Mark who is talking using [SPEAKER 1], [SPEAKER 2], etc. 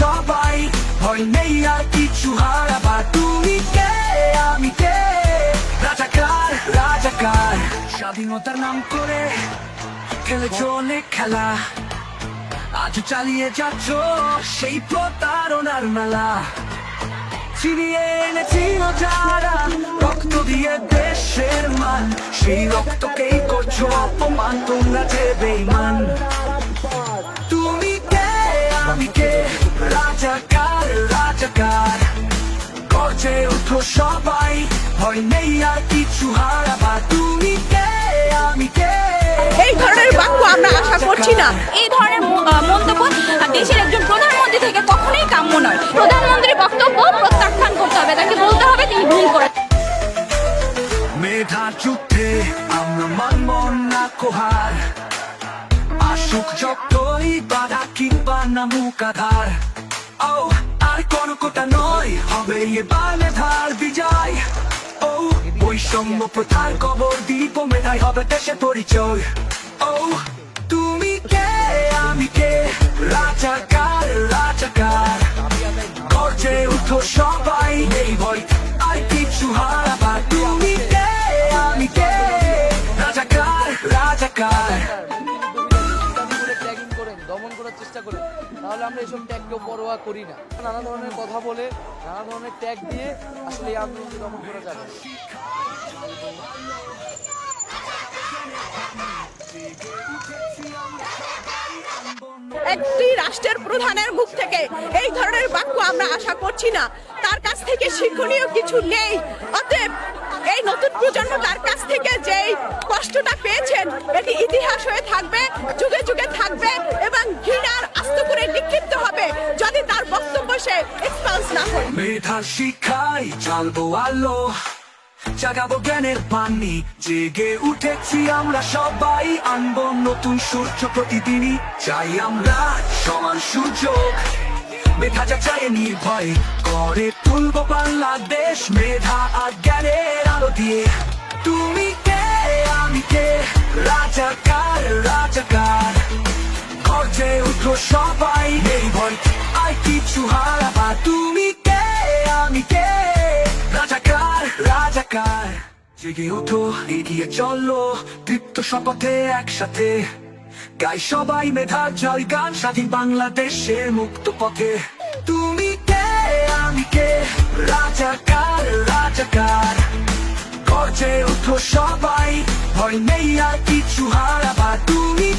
[SPEAKER 1] সবাই। ভয় নেই আর কিছু হারাবা। তুমি কে? আমি কে? রাজাকার রাজাকার। স্বাধীনতার নাম করে খেলেছ অনেক খেলা। আজ চালিয়ে যাচ্ছ সেই প্রতারণার মেলা। চিনিয়ে এনেছি যারা রক্ত দিয়ে দেশের মান। সেই রক্তকেই করছ অপমান। তোমরা যে বেইমান গর্জে উঠো সবাই। ভয় নেই আর কিছু হারাবা। তুমি কে? আমি কে?
[SPEAKER 2] এই ধরনের বাক্য আমরা আশা করছি না।
[SPEAKER 3] এই ধরনের মন্তব্য দেশের একজন প্রধানমন্ত্রী থেকে কখনোই কাম্য নয়। প্রধানমন্ত্রীর বক্তব্য প্রত্যাখ্যান করতে হবে। তাকে বলতে হবে তিনি ভুল করে
[SPEAKER 1] মেধা যুদ্ধে আমরা মানব না কোহার। আসুক যতই বাধা কিংবা নামুক আধার। ও আর কোন কোটা নয়। হবে এবার মেধার বিজয়। ও, বৈষম্য প্রথার কবর দ্বীপ মেধাই হবে দেশে পরিচয়। ও, তুমি কে? আমি কে? রাজাকার রাজাকার। গর্জে উঠো সবাই এই ভয়
[SPEAKER 4] তাহলে আমরা এসব ট্যাগকেও পরোয়া করি না। নানা ধরনের কথা বলে, নানা ধরনের ট্যাগ দিয়ে আসলে এই আন্দোলনকে দমন করা যাবে
[SPEAKER 2] একটি রাষ্ট্রের প্রধানের মুখ থেকে এই ধরনের বাক্য আমরা আশা করছি না। তার কাছ থেকে শিক্ষণীয় কিছু নেই। অতএব এই নতুন প্রজন্ম তার কাছ থেকে যেই কষ্টটা পেয়েছেন, এটি ইতিহাস হয়ে থাকবে। যুগে যুগে না করে
[SPEAKER 1] চালবো আলো, জাগাবো জ্ঞানের পানি, জেগে উঠেছি আমরা সবাই, আনব নতুন সূর্য প্রতিদিনই। চাই আমরা সমান সুযোগ, মেধা যা চাই নির্ভয় করে তুলবো বাংলাদেশ মেধা আর জ্ঞানের আলো দিয়ে। তুমি কে? আমি কে? রাজাকার রাজাকার। গর্জে উঠো সবাই, এই আর কিছু হারাবা তুমি আমি কে রাজাকার রাজাকার। জেগে উঠো এগিয়ে চলো, তৃপ্ত শপথে একসাথে। গাই সবাই মেধার জয় গান, স্বাধীন বাংলাদেশের মুক্ত পথে। তুমি কে? আমি কে? রাজাকার রাজাকার। গর্জে উঠো সবাই, ভয় নেই আর কিছু তুমি